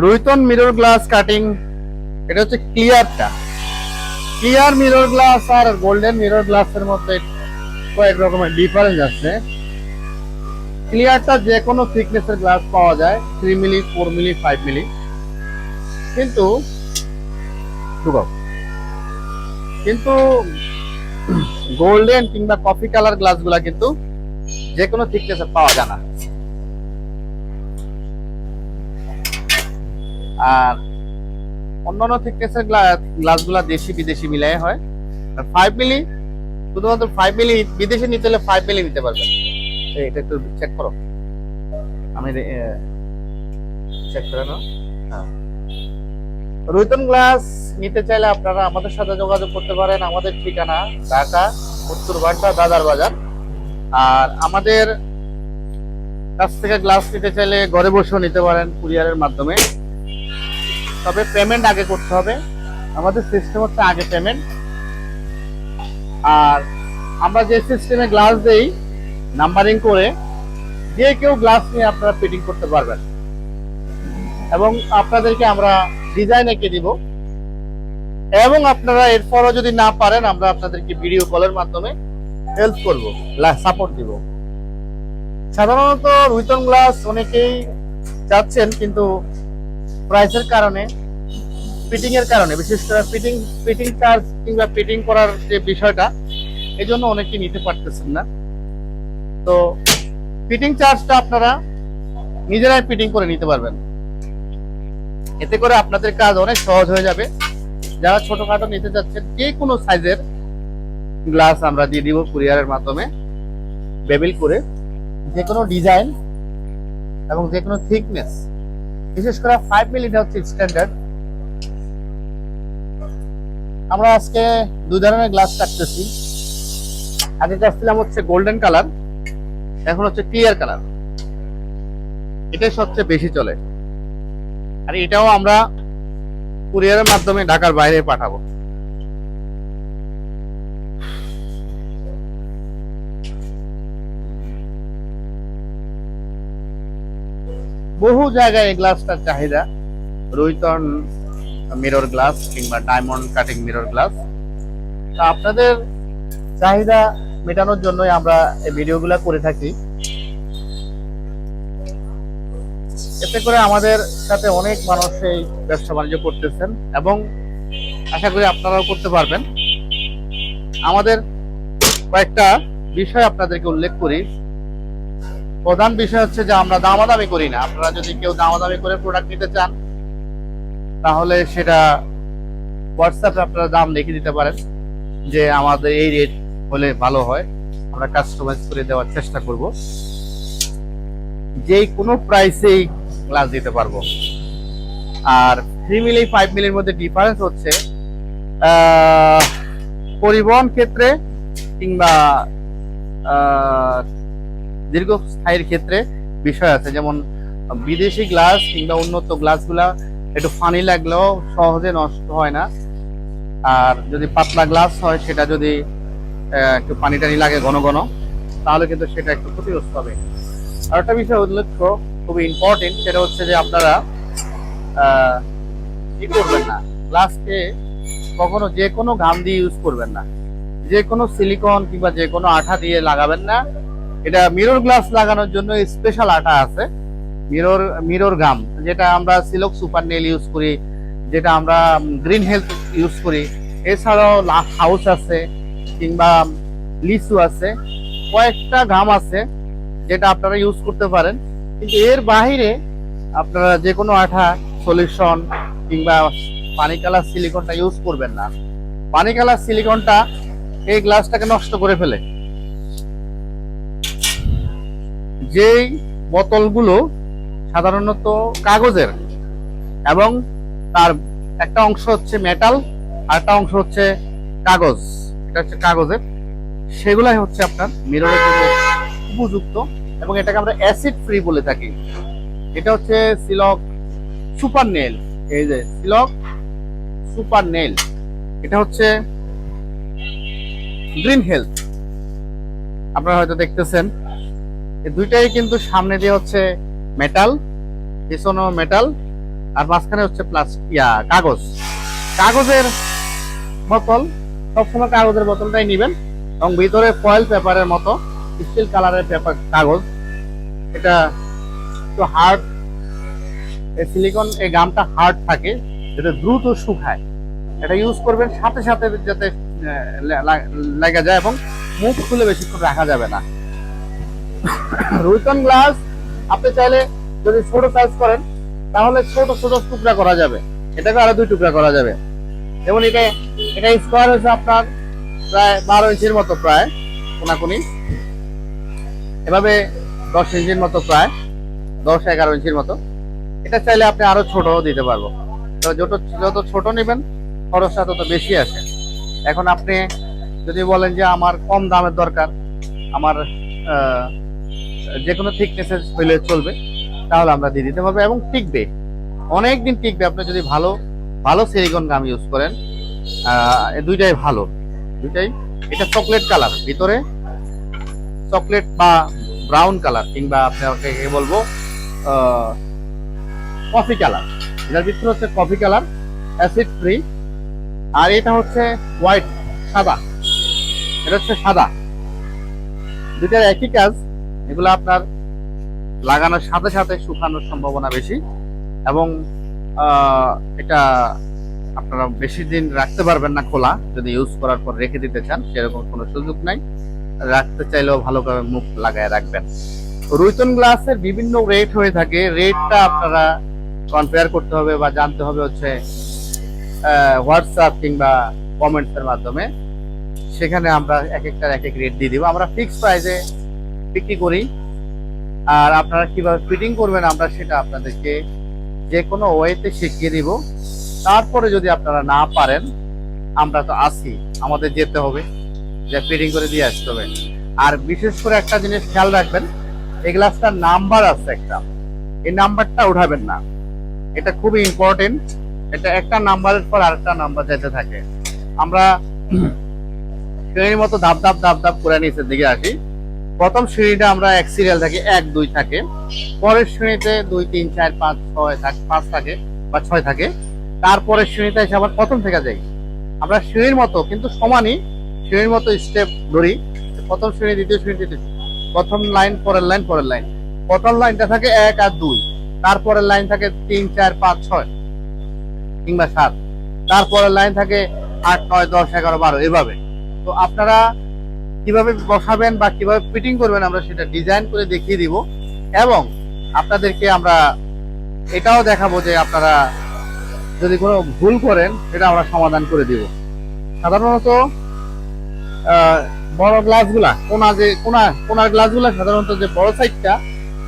রুইতন mirror glass cutting, এটা হচ্ছে ক্লিয়ারটা। ক্লিয়ার মিরর গ্লাস আর গোল্ডেন মিরর গ্লাসের মধ্যে কয়েক রকমের ডিফারেন্স আছে। ক্লিয়ারটা যে কোনো থিকনেসের গ্লাস পাওয়া যায় three milli four milli five milli কিন্তু। কিন্তু গোল্ডেন কিংবা কফি কালার গ্লাসগুলা কিন্তু যে কোনো থিকনেসের পাওয়া যায় না। আর অন্যান্য থিকনেসের গ্লাসগুলা দেশি বিদেশি মিলাই হয়। আর ফাইভ মিলি শুধুমাত্র ফাইভ মিলি বিদেশি নিতে হলে ফাইভ মিলি নিতে পারবেন। এটা একটু চেক করো। আমি চেক করে নাও। হ্যাঁ। রুইতন গ্লাস নিতে চাইলে আপনারা আমাদের সাথে যোগাযোগ করতে পারেন। আমাদের ঠিকানা ঢাকা, উত্তর বাড্ডা দাদার বাজার। আর আমাদের কাছ থেকে গ্লাস নিতে চাইলে ঘরে বসেও নিতে পারেন কুরিয়ারের মাধ্যমে। তবে পেমেন্ট আগে করতে হবে। আমাদের সিস্টেম হচ্ছে আগে পেমেন্ট আর আমরা যে সিস্টেমে গ্লাস দেই নাম্বারিং করে যে কেউ গ্লাস নিয়ে আপনারা ফিটিং করতে পারবেন। এবং আপনাদেরকে আমরা ডিজাইন এঁকে দিব। এবং আপনারা এরপরও যদি না পারেন, আমরা আপনাদেরকে ভিডিও কলের মাধ্যমে হেল্প করব সাপোর্ট দিব। সাধারণত রুইতন গ্লাস অনেকেই চাচ্ছেন, কিন্তু প্রাইসের কারণে ফিটিং এর কারণে, বিশেষ করে ফিটিং ফিটিং চার্জ কিংবা ফিটিং করার যে বিষয়টা এই জন্য অনেকেই নিতে পারতেছেন না। তো ফিটিং চার্জটা আপনারা নিজেরাই ফিটিং করে নিতে পারবেন। এতে করে আপনাদের কাজ অনেক সহজ হয়ে যাবে। যারা ছোটখাটো নিতে যাচ্ছেন, যে কোনো সাইজের গ্লাস আমরা দিয়ে দিব কুরিয়ারের মাধ্যমে বেবিল করে। যে কোনো ডিজাইন এবং যে কোনো থিকনেস বিশেষ করে ফাইভ মিলিটা হচ্ছে স্ট্যান্ডার্ড আমরা আজকে দুই ধরনের গ্লাস কাটতেছি। আগে কাটছিলাম হচ্ছে গোল্ডেন কালার এখন হচ্ছে ক্লিয়ার কালার এটাই সবচেয়ে বেশি চলে। আর এটাও আমরা কুরিয়ারের মাধ্যমে ঢাকার বাইরে পাঠাবো। বহু জায়গায় এই গ্লাসটার চাহিদা। রুইতন মিরর গ্লাস কিংবা ডায়মন্ড কাটিং মিরর গ্লাস। তা আপনাদের চাহিদা মেটানোর জন্যই আমরা এই ভিডিওগুলো করে থাকি। এতে করে আমাদের সাথে অনেক মানুষ এই ব্যবসা বাণিজ্য করতেছেন এবং আশা করি আপনারাও করতে পারবেন। আমাদের কয়েকটা বিষয় আপনাদেরকে উল্লেখ করি। প্রধান বিষয় হচ্ছে যে আমরা দামাদামি করি না। আপনারা যদি কেউ দামাদামি করে প্রোডাক্ট নিতে চান, তাহলে সেটা হোয়াটসঅ্যাপে আপনারা দাম লিখে দিতে পারেন যে আমাদের এই রেট হলে ভালো হয়। আমরা কাস্টমাইজ করে দেওয়ার চেষ্টা করব। যে কোনো প্রাইসেই গ্লাস দিতে পারব। আর থ্রি মিলি ফাইভ মিলির মধ্যে ডিফারেন্স হচ্ছে পরিবহন ক্ষেত্রে কিংবা দীর্ঘস্থায়ীর ক্ষেত্রে বিষয় আছে। যেমন, বিদেশি গ্লাস কিংবা উন্নত গ্লাসগুলা একটু ফানি লাগলেও সহজে নষ্ট হয় না। আর যদি পাতলা গ্লাস হয়, সেটা যদি একটু পানি টানি লাগে ঘন ঘন, তাহলে কিন্তু সেটা একটু ক্ষতিগ্রস্ত হবে। আর একটা বিষয় উল্লেখ্য, খুবই ইম্পর্টেন্ট সেটা হচ্ছে যে আপনারা কি করবেন না। গ্লাসকে কখনো যে কোনো ঘাম দিয়ে ইউজ করবেন না। যে কোনো সিলিকন কিংবা যে কোনো আঠা দিয়ে লাগাবেন না। এটা মিরর গ্লাস লাগানোর জন্য স্পেশাল আঠা আছে। মিরর মিরর গাম যেটা আমরা সিলক সুপার নেল ইউজ করি, যেটা আমরা গ্রিন হেলথ ইউজ করি। এছাড়াও হাউস আছে, কিংবা লিচু আছে, কয়েকটা ঘাম আছে, যেটা আপনারা ইউজ করতে পারেন। কিন্তু এর বাহিরে আপনারা যে কোনো আঠা সলিউশন কিংবা পানি কালার সিলিকনটা ইউজ করবেন না। পানি কালার সিলিকনটা এই গ্লাসটাকে নষ্ট করে ফেলে। যেই বোতলগুলো সাধারণত কাগজের এবং তার একটা অংশ হচ্ছে মেটাল আর একটা অংশ হচ্ছে কাগজ। এটা হচ্ছে কাগজের। সেগুলাই হচ্ছে আপনার মিররের জন্য উপযুক্ত এবং এটাকে আমরা অ্যাসিড ফ্রি বলে থাকি। এটা হচ্ছে সিলক সুপার নেল এই যে সিলক সুপার নেল এটা হচ্ছে গ্রিন হেলথ আপনারা হয়তো দেখতেছেন দুইটাই কিন্তু সামনে দিয়ে হচ্ছে মেটাল পিছনেও মেটাল আর মাঝখানে হচ্ছে প্লাস ইয়া, কাগজ। কাগজের বোতল, সবসময় কাগজের বোতলটাই নেবেন। এবং ভিতরে ফয়েল পেপারের মতো স্টিল কালারের পেপার কাগজ। এটা একটু হার্ড সিলিকন এই গামটা হার্ড থাকে, যেটা দ্রুত শুকায়। এটা ইউজ করবেন, সাথে সাথে যাতে লাগা যায় এবং মুখ খুলে বেশিক্ষণ রাখা যাবে না। রুইতন গ্লাস, আপনি চাইলে যদি ছোট সাইজ করেন, তাহলে ছোট ছোট টুকরা করা যাবে। এটাকে আরও দুই টুকরা করা যাবে। যেমন এটা এটা স্কোয়ার হচ্ছে আপনার প্রায় বারো ইঞ্চির মতো প্রায়, কোনাকুনি। এভাবে দশ ইঞ্চির মতো প্রায়, দশ, এগারো ইঞ্চির মতো। এটা চাইলে আপনি আরও ছোট দিতে পারব। তো যত যত ছোট নেবেন, খরচটা তত বেশি আসে এখন আপনি যদি বলেন যে আমার কম দামের দরকার, আমার যে কোনো থিকনেসের হইলে চলবে, তাহলে আমরা দিয়ে দিতে পারব এবং টিকবে। অনেক দিন টিকবে, আপনি যদি ভালো ভালো সিলিকন গাম ইউজ করেন দুইটাই ভালো। দুইটাই, এটা চকলেট কালার ভিতরে চকলেট বা ব্রাউন কালার কিংবা আপনাকে বলব কফি কালার এটার ভিতরে হচ্ছে কফি কালার অ্যাসিড ফ্রি আর এটা হচ্ছে হোয়াইট সাদা। এটা হচ্ছে সাদা। দুইটার একই কাজ এগুলো আপনার লাগানোর সাথে সাথে শুকানোর সম্ভাবনা বেশি এবং এটা আপনারা বেশি দিন রাখতে পারবেন না খোলা। যদি ইউজ করার পর রেখে দিতে চান, সেরকম কোনো সুযোগ নাই। রাখতে চাইলেও ভালোভাবে মুখ লাগায় রাখবেন। রুইতন গ্লাসের বিভিন্ন রেট হয়ে থাকে। রেটটা আপনারা কম্পেয়ার করতে হবে বা জানতে হবে হচ্ছে হোয়াটসঅ্যাপ কিংবা কমেন্টসের মাধ্যমে। সেখানে আমরা এক একটার এক এক রেট দিয়ে দিব। আমরা ফিক্স প্রাইসে বিক্রি করি। আর আপনারা কীভাবে ফিটিং করবেন আমরা সেটা আপনাদেরকে যে কোনো ওয়েতে শিখিয়ে দিব। তারপরে যদি আপনারা না পারেন আমরা তো আসি আমাদের যেতে হবে যে ফিটিং করে দিয়ে আসতে হবে। আর বিশেষ করে একটা জিনিস খেয়াল রাখবেন এই গ্লাসটার নাম্বার আছে একটা। এই নাম্বারটা উঠাবেন না। এটা খুবই ইম্পর্টেন্ট এটা একটা নাম্বারের পর আরেকটা নাম্বার যেতে থাকে। আমরা শ্রেণির মতো ধাপ ধাপ ধাপ ধাপ করে নিচের দিকে আসি। প্রথম শ্রেণীটা আমরা এক সিরিয়াল থাকে এক, দুই থাকে। পরের শ্রেণীতে দুই, তিন, চার, পাঁচ, ছয় থাকে, পাঁচ থাকে বা ছয় থাকে। তারপরের শ্রেণীতে এসে আবার প্রথম থেকে যাই। আমরা শ্রেণির মতো, কিন্তু সমানই শ্রেণির মতো স্টেপ ধরি। প্রথম শ্রেণি, দ্বিতীয় শ্রেণি, তৃতীয়। প্রথম লাইন পরের লাইন পরের লাইন প্রথম লাইনটা থাকে এক আর দুই। তারপরের লাইন থাকে তিন, চার, পাঁচ, ছয় কিংবা সাত। তারপরের লাইন থাকে আট, নয়, দশ, এগারো, বারো, এভাবে। তো আপনারা কীভাবে বসাবেন বা কীভাবে ফিটিং করবেন আমরা সেটা ডিজাইন করে দেখিয়ে দিব। এবং আপনাদেরকে আমরা এটাও দেখাবো যে আপনারা যদি কোনো ভুল করেন, সেটা আমরা সমাধান করে দিব। সাধারণত বড় গ্লাসগুলা কোনা যে, কোনা, কোনার গ্লাসগুলা সাধারণত যে বড় সাইডটা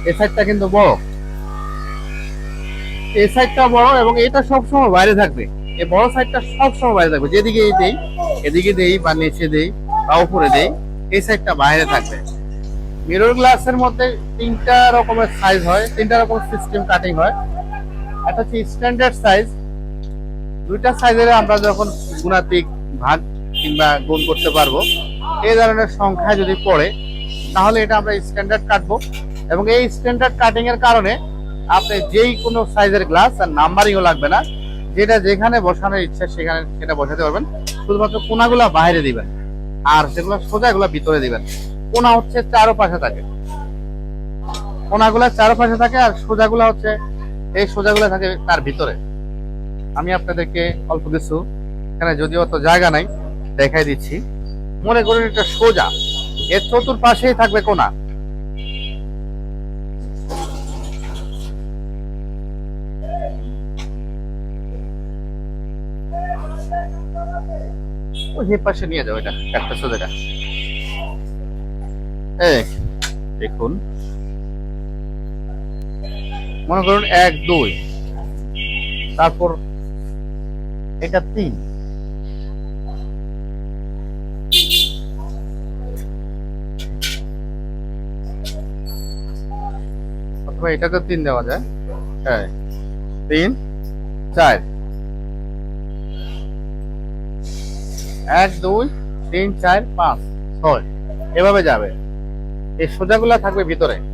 এ সাইডটা কিন্তু বড়। এই সাইডটা বড় এবং এটা সবসময় বাইরে থাকবে। এই বড় সাইডটা সবসময় বাইরে থাকবে। যেদিকে দেই, এদিকে দেই বা নিচে দেই বা উপরে দেই। এই সাইডটা বাইরে থাকবে। মিরর গ্লাসের মধ্যে তিনটা রকমের সাইজ হয়, তিনটা রকম সিস্টেম কাটিং হয়। একটা হচ্ছে স্ট্যান্ডার্ড সাইজ দুইটা সাইজের আমরা যখন গুণাতিক ভাগ কিংবা গুণ করতে পারব এই ধরনের সংখ্যা যদি পড়ে, তাহলে এটা আমরা স্ট্যান্ডার্ড কাটবো। এবং এই স্ট্যান্ডার্ড কাটিং এর কারণে আপনি যেই কোনো সাইজের গ্লাস আর নাম্বারিংও লাগবে না, যেটা যেখানে বসানোর ইচ্ছা সেখানে সেটা বসাতে পারবেন। শুধুমাত্র কোনাগুলা বাইরে দিবেন। আর যেগুলো সোজা এগুলো ভিতরে দিবেন। কোনা হচ্ছে চারো পাশে থাকে। কোনাগুলা চারো পাশে থাকে আর সোজাগুলা হচ্ছে, এই সোজাগুলা থাকে তার ভিতরে। আমি আপনাদেরকে অল্প কিছু, এখানে যদিও অত জায়গা নাই, দেখাই দিচ্ছি। মনে করুন এটা সোজা। এর চতুর্পাশেই থাকবে কোনা। ওই পাশে নিয়ে যাও এটা একটা সোজাটা দেখুন। মনে করুন এক, দুই। তারপর এটা তিন। অথবা এটাকে তিন দেওয়া যায়। হ্যাঁ তিন, চার। এক দুই তিন চার পাঁচ ছয়। এভাবে যাবে। এই সোজাগুলা থাকবে ভিতরে।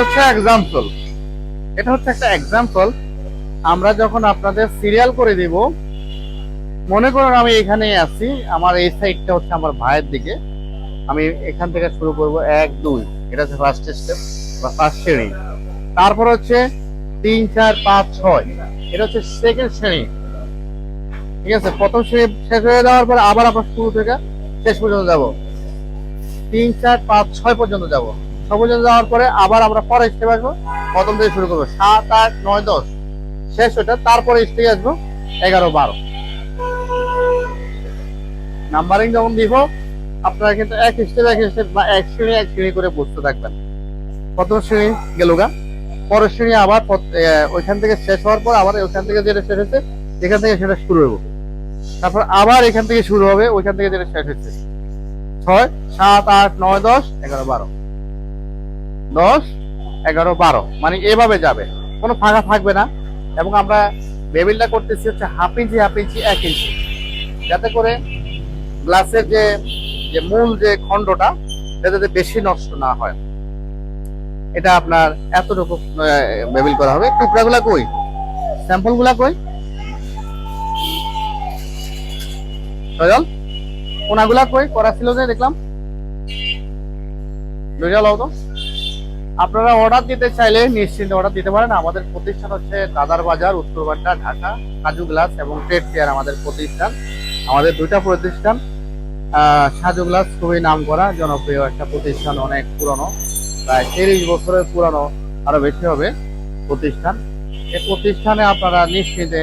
হচ্ছে এক্সাম্পল এটা হচ্ছে একটা এক্সাম্পল আমরা যখন আপনাদের সিরিয়াল করে দিব, মনে করুন আমি এখানে আছি, আমার এই সাইডটা হচ্ছে আমার ভাইয়ের দিকে। আমি এখান থেকে শুরু করব এক, দুই। এটা হচ্ছে ফার্স্ট স্টেপ বা ফার্স্ট শ্রেণি। তারপর হচ্ছে তিন, চার, পাঁচ, ছয়। এটা হচ্ছে সেকেন্ড শ্রেণি। ঠিক আছে? প্রথম শ্রেণি শেষ হয়ে যাওয়ার পর আবার আমরা শুরু থেকে শেষ পর্যন্ত যাব। তিন, চার, পাঁচ, ছয় পর্যন্ত যাব। ছয় যাওয়ার পরে আবার আমরা পরে স্টেপ আসব। প্রথম থেকে শুরু করব। সাত, আট, নয়, দশ। শেষ ওটা তারপরে স্টেজ আসব এগারো, বারো। নাম্বারিং যখন দিব, আপনারা কিন্তু এক স্টেপ এক স্টেপ বা এক শ্রেণি এক শ্রেণি করে বুঝতে থাকবেন। প্রথম শ্রেণি গেল গা। পরের শ্রেণি আবার ওইখান থেকে শেষ হওয়ার পর আবার ওইখান থেকে যেটা শেষ হচ্ছে এখান থেকে সেটা শুরু হবে তারপর আবার এখান থেকে শুরু হবে, ওইখান থেকে যেটা শেষ হচ্ছে ছয়, সাত, আট, নয়, দশ, এগারো, বারো। দশ, এগারো, বারো। মানে এভাবে যাবে। কোনো ফাঁকা থাকবে না। এবং আমরা বেবিলটা করতেছি হচ্ছে হাফ ইঞ্চি হাফ ইঞ্চি, এক ইঞ্চি। যাতে করে গ্লাসের যে যে মূল যে খণ্ডটা, যাতে বেশি নষ্ট না হয়। এটা আপনার এতটুকু বেবিল করা হবে। টুকরাগুলা কই? স্যাম্পলগুলা কই? সজল, কোনাগুলা কই? করা ছিল যে, দেখলাম। লও তো। আপনারা অর্ডার দিতে চাইলে নিশ্চিন্তে অর্ডার দিতে পারেন। আমাদের প্রতিষ্ঠান হচ্ছে দাদার বাজার উত্তরবাড্ডা ঢাকা, কাজু গ্লাস এবং ট্রেড ফেয়ার আমাদের প্রতিষ্ঠান। আমাদের দুইটা প্রতিষ্ঠান সাজু গ্লাস খুবই নাম করা, জনপ্রিয় একটা প্রতিষ্ঠান, অনেক পুরনো, প্রায় তিরিশ বছরের পুরনো, আরও বেশি হবে প্রতিষ্ঠান। এই প্রতিষ্ঠানে আপনারা নিশ্চিন্তে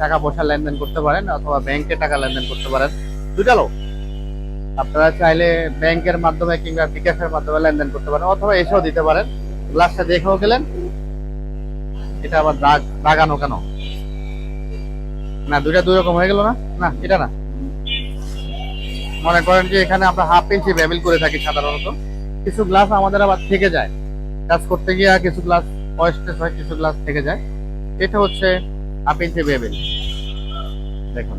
টাকা পয়সা লেনদেন করতে পারেন অথবা ব্যাংকে টাকা লেনদেন করতে পারেন। দুইটা লোক। আপনারা চাইলে ব্যাংকের মাধ্যমে কিংবা বিকাশের মাধ্যমে লেনদেন করতে পারেন অথবা এসেও দিতে পারেন। গ্লাসটা দেখেও গেলেন। এটা আবার দাগ, দাগানো কেন? না, দুইটা দুই রকম হয়ে গেল না? না, এটা না। মনে করেন যে এখানে আমরা হাফ ইঞ্চি বেবিল করে থাকি সাধারণত। কিছু গ্লাস আমাদের আবার থেকে যায়। কাজ করতে গিয়ে কিছু গ্লাস ওয়েস্টেজ হয়, কিছু গ্লাস থেকে যায়। এটা হচ্ছে হাফ ইঞ্চি বেবিল দেখুন।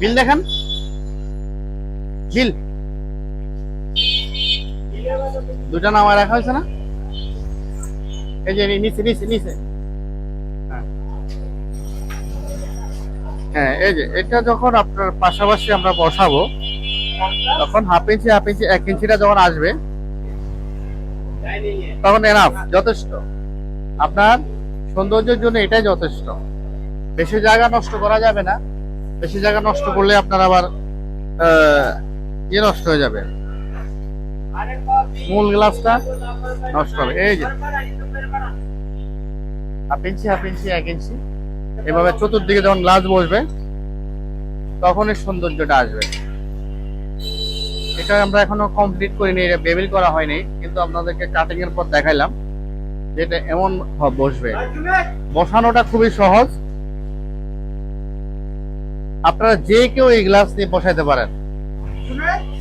বিল দেখেন। বিল। দুটা নামায় রাখা হয়েছে না? এই যে নিচে নিচে নিচে। হ্যাঁ। হ্যাঁ এই যে, এটা যখন আপনার পাশাপাশি আমরা বসাবো, তখন হাফ ইঞ্চি হাফ ইঞ্চি, এক ইঞ্চিটা যখন আসবে, তখন এনাফ যথেষ্ট। আপনার সৌন্দর্যের জন্য এটাই যথেষ্ট। বেশি জায়গা নষ্ট করা যাবে না। বেশি জায়গা নষ্ট করলে আপনার আবার ইয়ে নষ্ট হয়ে যাবে। মূল গ্লাসটা নষ্ট হবে। এই যে। হাফ ইঞ্চি হাফ ইঞ্চি, এক ইঞ্চি। এভাবে চতুর্দিকে যখন গ্লাস বসবে, তখনই সৌন্দর্যটা আসবে। এটা আমরা এখনও কমপ্লিট করিনি, এটা বেবিল করা হয়নি, কিন্তু আপনাদেরকে কাটিং এর পর দেখাইলাম। যে এটা এমন বসবে। বসানোটা খুবই সহজ। আপনারা যে কেউ এই গ্লাস নিয়ে বসাইতে পারেন।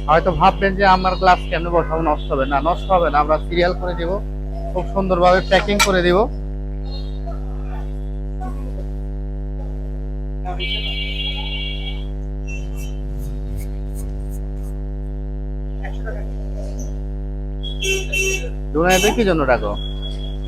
হয়তো ভাববেন যে আমার গ্লাস কেমনে বসাবো? নষ্ট হবে না, নষ্ট হবে না। আমরা সিরিয়াল করে দিব, খুব সুন্দরভাবে প্যাকিং করে দিব। দুনিয়াতে কি জন্য ডাকো?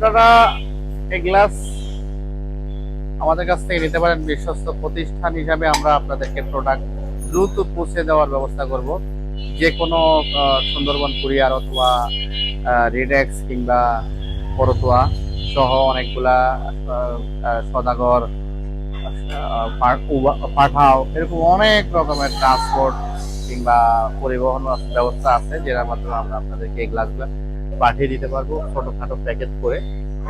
আপনারা এই গ্লাস আমাদের কাছ থেকে নিতে পারেন বিশ্বস্ত প্রতিষ্ঠান হিসাবে আমরা আপনাদেরকে প্রোডাক্ট দ্রুত পৌঁছে দেওয়ার ব্যবস্থা করব। যে কোনো সুন্দরবন কুরিয়ার অথবা রিডেক্স কিংবা পরতুয়া সহ অনেকগুলা সদাগর পাঠাও, এরকম অনেক রকমের ট্রান্সপোর্ট কিংবা পরিবহন ব্যবস্থা আছে, যেটার মাধ্যমে আমরা আপনাদেরকে এই গ্লাসগুলো পাঠিয়ে দিতে পারব ছোটখাটো প্যাকেট করে।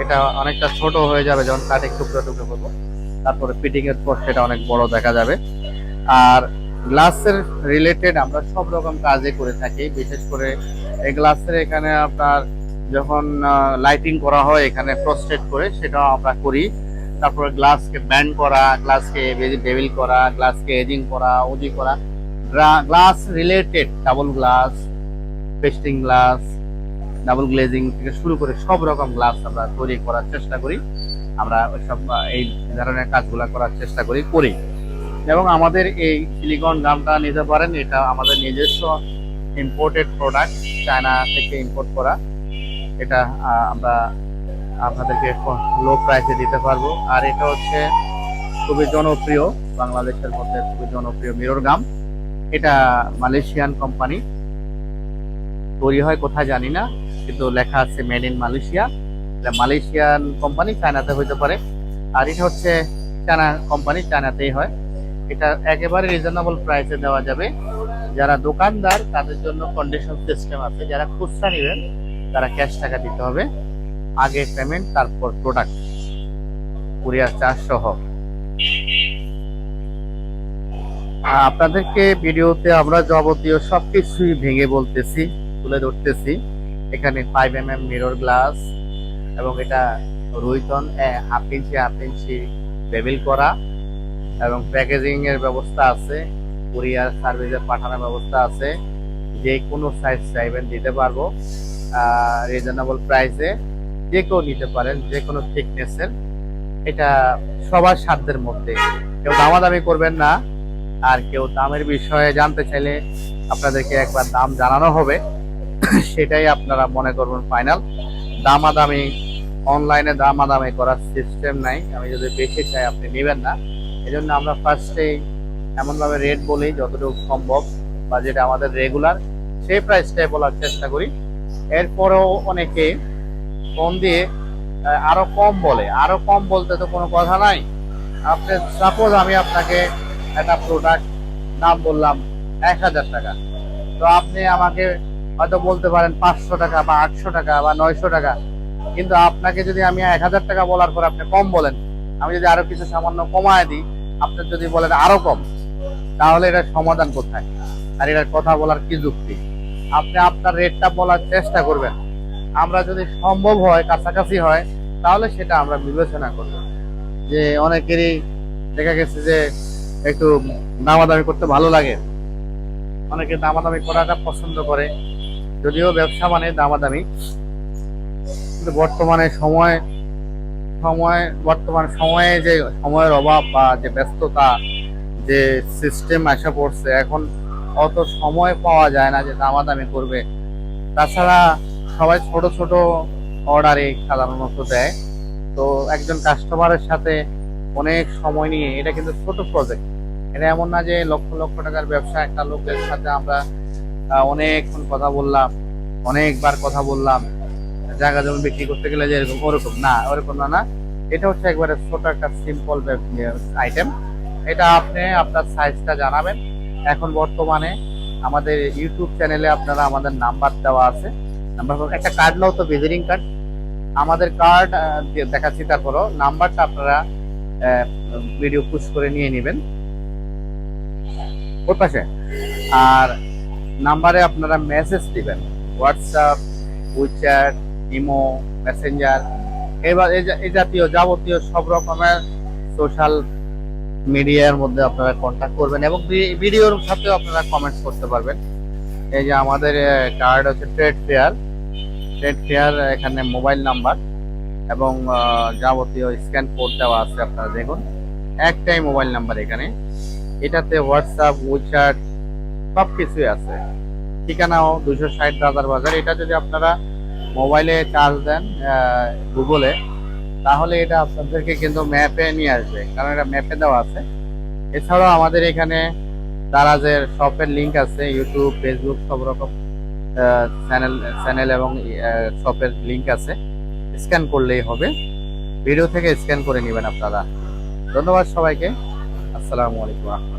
এটা অনেকটা ছোট হয়ে যাবে যখন কাটে টুকরো টুকরো করব। তারপরে ফিটিংয়ের পর সেটা অনেক বড় দেখা যাবে। আর গ্লাসের রিলেটেড আমরা সব রকম কাজে করে থাকি, বিশেষ করে এই গ্লাসের এখানে আপনার যখন লাইটিং করা হয়, এখানে প্রস্টেট করে, সেটাও আমরা করি। তারপরে গ্লাসকে ব্যান্ড করা গ্লাসকে বেবিল করা গ্লাসকে এজিং করা ওজি করা। Glass related double glass pasting glass double glazing থেকে শুরু করে সব রকম গ্লাস আমরা তৈরি করার চেষ্টা করি। আমরা ওই সব এই ধরনের কাজগুলো করার চেষ্টা করি করি। এবং আমাদের এই সিলিকন গামটা নিতে পারেন, এটা আমাদের নিজস্ব ইম্পোর্টেড প্রোডাক্ট চায়না থেকে ইম্পোর্ট করা। এটা আমরা আপনাদেরকে লো প্রাইসে দিতে পারব। আর এটা হচ্ছে খুবই জনপ্রিয়, বাংলাদেশের মধ্যে খুবই জনপ্রিয় মিরর গাম এটা মালয়েশিয়ান কোম্পানি তৈরি হয়, কোথায় জানি না। কিন্তু লেখা আছে মেড ইন মালয়েশিয়া এটা মালয়েশিয়ান কোম্পানি চায়নাতে হইতে পারে। আর এটা হচ্ছে চায়না কোম্পানি চায়নাতেই হয়। এটা একেবারে রিজনেবল প্রাইসে দেওয়া যাবে। যারা দোকানদার, তাদের জন্য কন্ডিশন সিস্টেম আছে। যারা খুচরা নেবেন, তারা ক্যাশ টাকা দিতে হবে। আগে পেমেন্ট তারপর প্রোডাক্ট কুরিয়ার চার্জ সহ। আপনাদেরকে ভিডিওতে আমরা যাবতীয় সবকিছুই ভেঙে বলতেছি, তুলে ধরতেছি। এখানে five M M mirror glass এবং এটা রুইতন half inch half inch label করা এবং প্যাকেজিং এর ব্যবস্থা আছে কুরিয়ার সার্ভিসে পাঠানোর ব্যবস্থা আছে, যে কোনো সাইজ চাইবেন দিতে পারব রিজনেবল প্রাইসে যে কেউ নিতে পারেন, যে কোনো থিকনেসের এটা সবার সাধ্যের মধ্যে। কেউ দামাদামি করবেন না, আর কেউ দামের বিষয়ে জানতে চাইলে আপনাদেরকে একবার দাম জানানো হবে। সেটাই আপনারা মনে করবেন ফাইনাল দামাদামি অনলাইনে দামাদামি করার সিস্টেম নাই। আমি যদি বেশি চাই, আপনি নেবেন না। এই জন্য আমরা ফার্স্টেই এমনভাবে রেট বলি, যতটুকু সম্ভব। বা যেটা আমাদের রেগুলার সেই প্রাইসটাই বলার চেষ্টা করি। এরপরেও অনেকে ফোন দিয়ে আরও কম বলে। আরও কম বলতে তো কোনো কথা নাই। আপনি সাপোজ আমি আপনাকে একটা প্রোডাক্ট নাম বললাম, এক হাজার টাকা। তো আপনি আমাকে হয়তো বলতে পারেন পাঁচশো টাকা বা আটশো টাকা বা নয়শো টাকা। কিন্তু আপনাকে যদি আমি এক হাজার টাকা বলার পর আপনি কম বলেন, আমি যদি আরও কিছু সামান্য কমায় দিই, আপনি যদি বলেন আরও কম, তাহলে এটার সমাধান কোথায়? আর এটার কথা বলার কি যুক্তি? আপনি আপনার রেটটা বলার চেষ্টা করবেন। আমরা যদি সম্ভব হয়, কাছাকাছি হয়, তাহলে সেটা আমরা বিবেচনা করব। যে অনেকেরই দেখা গেছে যে একটু দামাদামি করতে ভালো লাগে। অনেকে দামাদামি করাটা পছন্দ করে। যদিও ব্যবসা মানে দামাদামি, কিন্তু বর্তমানে সময় সময়, বর্তমান সময়ে যে সময়ের অভাব বা যে ব্যস্ততা, যে সিস্টেম আসা পড়ছে, এখন অত সময় পাওয়া যায় না যে দামাদামি করবে। তাছাড়া সবাই ছোট ছোট অর্ডারে সাধারণত দেয়। তো একজন কাস্টমারের সাথে অনেক সময় নিয়ে, এটা কিন্তু ছোট প্রজেক্ট এটা এমন না যে লক্ষ লক্ষ টাকার ব্যবসা, একটা লোকের সাথে আমরা অনেকক্ষণ কথা বললাম, অনেকবার কথা বললাম। জায়গা জমি বিক্রি করতে গেলে যে এরকম, ওরকম না ওরকম না না। এটা হচ্ছে একবারে ছোট একটা সিম্পল আইটেম এটা আপনি আপনার সাইজটা জানাবেন। এখন বর্তমানে আমাদের ইউটিউব চ্যানেলে আপনারা আমাদের নাম্বার দেওয়া আছে। নাম্বার একটা কার্ড নাও তো ভিজিটিং কার্ড আমাদের কার্ড দেখাচ্ছি, তারপরও নাম্বারটা আপনারা ভিডিও পুশ করে নিয়ে নেবেন। ওর পাশে। আর নাম্বারে আপনারা মেসেজ দিবেন। হোয়াটসঅ্যাপ উইচ্যাট ইমো মেসেঞ্জার এবার এই জাতীয়, যাবতীয় সব রকমের সোশ্যাল মিডিয়ার মধ্যে আপনারা কন্ট্যাক্ট করবেন এবং ভিডিওর সাথেও আপনারা কমেন্টস করতে পারবেন। এই যে আমাদের কার্ড হচ্ছে ট্রেড ফেয়ার ট্রেড ফেয়ার এখানে মোবাইল নাম্বার এবং যাবতীয় স্ক্যান কোড দেওয়া আছে আপনারা দেখুন। একটাই মোবাইল নাম্বার এখানে। এটাতে হোয়াটসঅ্যাপ উইচ্যাট সব কিছুই আছে। ঠিকানাও দুশো ষাট রাজার বাজার। এটা যদি আপনারা মোবাইলে চার্জ দেন গুগলে, তাহলে এটা আপনাদেরকে কিন্তু ম্যাপে নিয়ে আসবে। কারণ এটা ম্যাপে দেওয়া আছে। এছাড়াও আমাদের এখানে দারাজের শপের লিঙ্ক আছে। ইউটিউব ফেসবুক সব রকম চ্যানেল চ্যানেল এবং শপের লিঙ্ক আছে। স্ক্যান করলেই হবে। ভিডিও থেকে স্ক্যান করে নেবেন আপনারা। ধন্যবাদ সবাইকে। আসসালামু আলাইকুম।